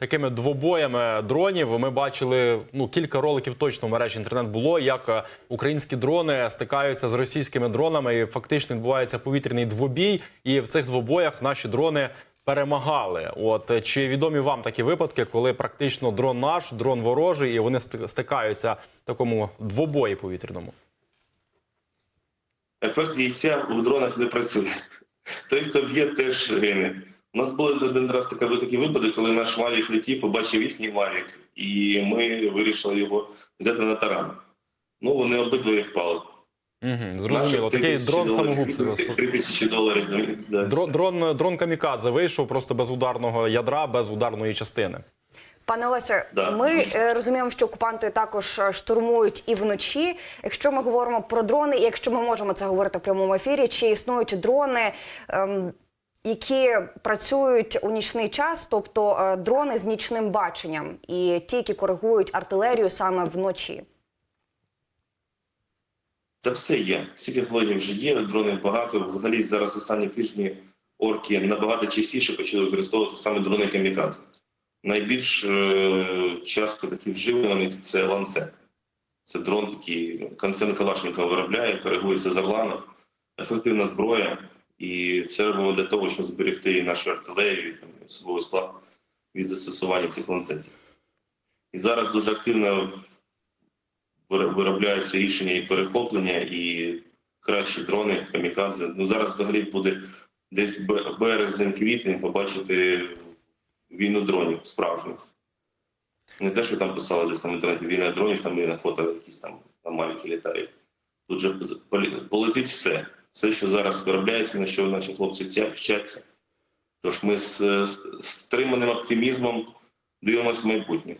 такими двобоями дронів. Ми бачили ну кілька роликів точно в мережі інтернет було, як е, українські дрони стикаються з російськими дронами, і фактично відбувається повітряний двобій. І в цих двобоях наші дрони перемагали. От е, чи відомі вам такі випадки, коли практично дрон наш, дрон ворожий, і вони стикаються в такому двобої повітряному? Ефект яйця в дронах не працює. Той, хто б'є, теж гине. У нас був один раз така, такий випадок, коли наш Мавік летів, побачив їхній Мавік, і ми вирішили його взяти на таран. Ну, вони обидвоє впали. Угу, зрозуміло. Такий дрон самогубця. 3 тисячі доларів. Дрон, дрон, дрон камікадзе вийшов просто без ударного ядра, без ударної частини. Пане Олесе, Да. ми е, розуміємо, що окупанти також е, штурмують і вночі. Якщо ми говоримо про дрони, і якщо ми можемо це говорити в прямому ефірі, чи існують дрони, ем, які працюють у нічний час, тобто е, дрони з нічним баченням, і ті, які коригують артилерію саме вночі. Це все є. Всі технології вже є, дронів багато. Взагалі зараз останні тижні орки набагато частіше почали використовувати саме дрони камікадзе. Найбільш е, часто такі вживані це ланцет. Це дрон ну, концерн Калашникова виробляє, коригується з Орланом. Ефективна зброя. І це робимо для того, щоб зберегти і нашу артилерію, там, особовий склад від застосування цих ланцетів. І зараз дуже активно виробляються рішення і перехоплення, і кращі дрони, камікадзе. Ну зараз взагалі буде десь березень, квітень побачити війну дронів справжню. Не те, що там писали десь там в інтернеті, війна дронів, там і на фото якісь там маленькі літають. Тут же полетить все. Все, що зараз виробляється, на що наші хлопці вчаться. Тож ми з, стриманим оптимізмом дивимося в майбутнє.